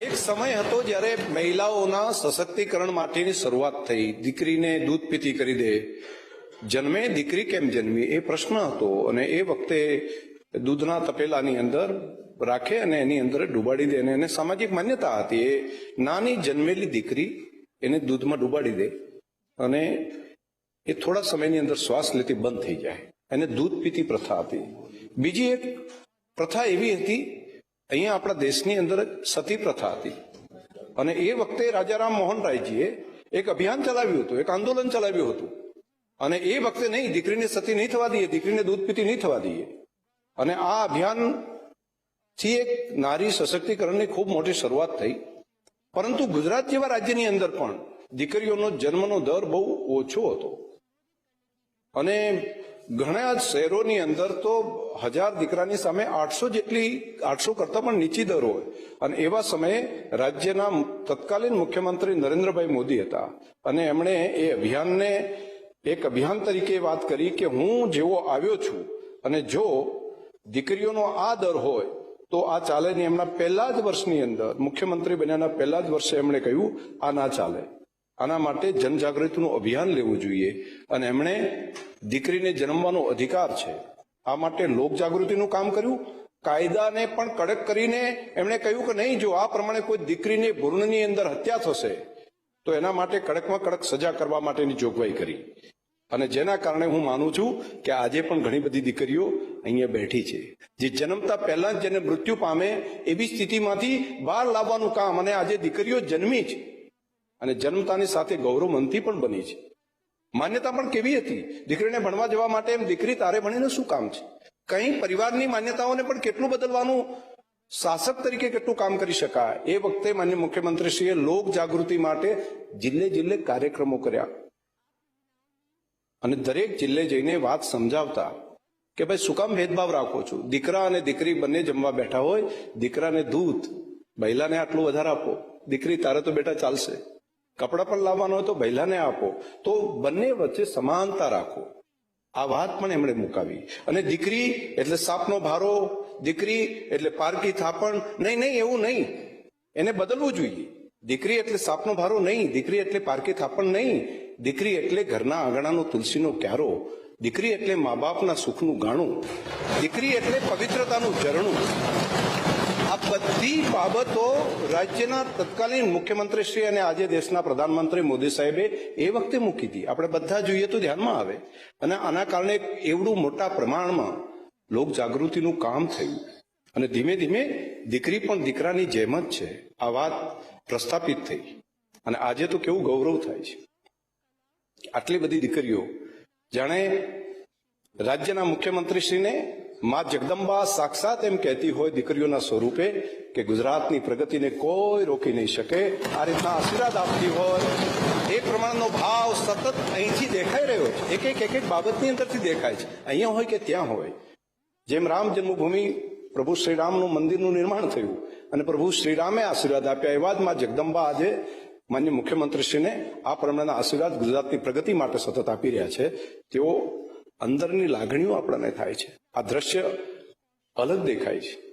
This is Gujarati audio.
એક સમય હતો જ્યારે મહિલાઓના સશક્તિકરણ માટેની શરૂઆત થઈ. દીકરીને દૂધ પીતી કરી દે. જન્મે, દીકરી કેમ જન્મી એ પ્રશ્ન હતો અને એ વખતે દૂધના તપેલાની અંદર રાખે અને એની અંદર ડૂબાડી દે અને એને સામાજિક માન્યતા હતી. એ નાની જન્મેલી દીકરી એને દૂધમાં ડુબાડી દે અને એ થોડા સમયની અંદર શ્વાસ લેતી બંધ થઈ જાય. એને દૂધ પીતી પ્રથા હતી. બીજી એક પ્રથા એવી હતી અહીંયા આપણા દેશની અંદર સતી પ્રથા હતી. અને એ વખતે રાજારામ મોહન રાયજીએ એક અભિયાન ચલાવ્યું હતું, એક આંદોલન ચલાવ્યું હતું. અને એ વખતે નહીં, દીકરીને સતી નહીં થવા દઈએ, દીકરીને દૂધ પીતી નહીં થવા દઈએ. અને આ અભિયાનથી એક નારી સશક્તિકરણની ખૂબ મોટી શરૂઆત થઈ. પરંતુ ગુજરાત જેવા રાજ્યની અંદર પણ દીકરીઓનો જન્મનો દર બહુ ઓછો હતો. અને ઘણા શહેરોની અંદર તો હજાર દીકરાની સામે આઠસો જેટલી, આઠસો કરતા પણ નીચી દર હોય. અને એવા સમયે રાજ્યના તત્કાલીન મુખ્યમંત્રી નરેન્દ્રભાઈ મોદી હતા. અને એમણે એ અભિયાનને, એક અભિયાન તરીકે વાત કરી કે હું જેવો આવ્યો છું અને જો દીકરીઓનો આ દર હોય, તો આ ચાલે નહીં એમના પહેલા જ વર્ષની અંદર, મુખ્યમંત્રી બન્યાના પહેલા જ વર્ષે એમણે કહ્યું, આ ના ચાલે. આના માટે જનજાગૃતિનું અભિયાન લેવું જોઈએ. અને એમણે દીકરીને જન્મવાનો અધિકાર છે. આ માટે લોક જાગૃતિનું કામ કર્યું. કાયદાને પણ કડક કરીને એમણે કહ્યું કે નહીં, જો આ પ્રમાણે કોઈ દીકરીની ભૂર્ણની અંદર હત્યા થશે, તો એના માટે કડકમાં કડક સજા કરવા માટેની જોગવાઈ કરી. અને જેના કારણે હું માનું છું કે આજે પણ ઘણી બધી દીકરીઓ અહીંયા બેઠી છે. જે જન્મતા પહેલા જ જેને મૃત્યુ પામે એવી સ્થિતિમાંથી બહાર લાવવાનું કામ અને આજે દીકરીઓ જન્મી છે અને જન્મતાની સાથે ગૌરવમંતી પણ બની છે. માન્યતા પણ કેવી હતી? દીકરીને ભણવા જવા માટે એમ દીકરી તારે ભણીને શું કામ છે? કઈ પરિવારની માન્યતાઓને પણ કેટલું બદલવાનું શાસક તરીકે કેટલું કામ કરી શકાય? એ વખતે માન્ય મુખ્યમંત્રીશ્રીએ લોક જાગૃતિ માટે જિલ્લે જિલ્લે કાર્યક્રમો કર્યા. અને દરેક જિલ્લે જઈને વાત સમજાવતા કે ભાઈ શું કામ ભેદભાવ રાખો છો? દીકરા અને દીકરી બંને જમવા બેઠા હોય, દીકરાને દૂધ બૈલાને આટલું વધારે આપો. દીકરી તારે તો બેટા ચાલશે. કપડાં પણ લાવવાનો હોય તો બૈલાને આપો. તો બંને વચ્ચે સમાનતા રાખો. આ વાત પણ એમણે મુકાવી. અને દીકરી એટલે સાપનો ભારો, દીકરી એટલે પારકી થાપણ. નહીં નહીં, એવું નહીં. એને બદલવું જોઈએ. દીકરી એટલે સાપનો ભારો નહીં. દીકરી એટલે પારકી થાપણ નહીં. દીકરી એટલે ઘરના આંગણાનો તુલસીનો ક્યારો. દીકરી એટલે મા બાપના સુખનું ગાણું. દીકરી એટલે પવિત્રતાનું ઝરણું. આ બધી બાબતો રાજ્યના તત્કાલીન મુખ્યમંત્રી શ્રી અને આજે દેશના પ્રધાનમંત્રી મોદી સાહેબે એ વખતે મૂકી હતી. આપણે બધા જોઈએ તો ધ્યાનમાં આવે. અને આના કારણે એવડું મોટા પ્રમાણમાં લોક જાગૃતિનું કામ થયું. અને ધીમે ધીમે દીકરી પણ દીકરાની જેમ જ છે. આ વાત પ્રસ્થાપિત થઈ. અને આજે તો કેવું ગૌરવ થાય છે. આટલી બધી દીકરીઓ. જાણે રાજ્યના મુખ્યમંત્રીશ્રીને મા જગદંબા સાક્ષાત એમ કહેતી હોય દીકરીઓના સ્વરૂપે કે ગુજરાતની પ્રગતિને કોઈ રોકી નહીં શકે. આ રીતના આશીર્વાદ આપતી હોય. એ પ્રમાણનો ભાવ સતત અહીંથી દેખાઈ રહ્યો છે. એક એક એક એક બાબતની અંદરથી દેખાય છે. અહીંયા હોય કે ત્યાં હોય. જેમ રામ જન્મભૂમિ પ્રભુ શ્રીરામનું મંદિરનું નિર્માણ થયું અને પ્રભુ શ્રીરામે આશીર્વાદ આપ્યા એવા જ માં જગદંબા આજે માન્ય મુખ્યમંત્રીશ્રીને આ પ્રમાણેના આશીર્વાદ ગુજરાતની પ્રગતિ માટે સતત આપી રહ્યા છે. તેઓ અંદરની લાગણીઓ આપણને થાય છે. આ દ્રશ્ય અલગ દેખાય છે.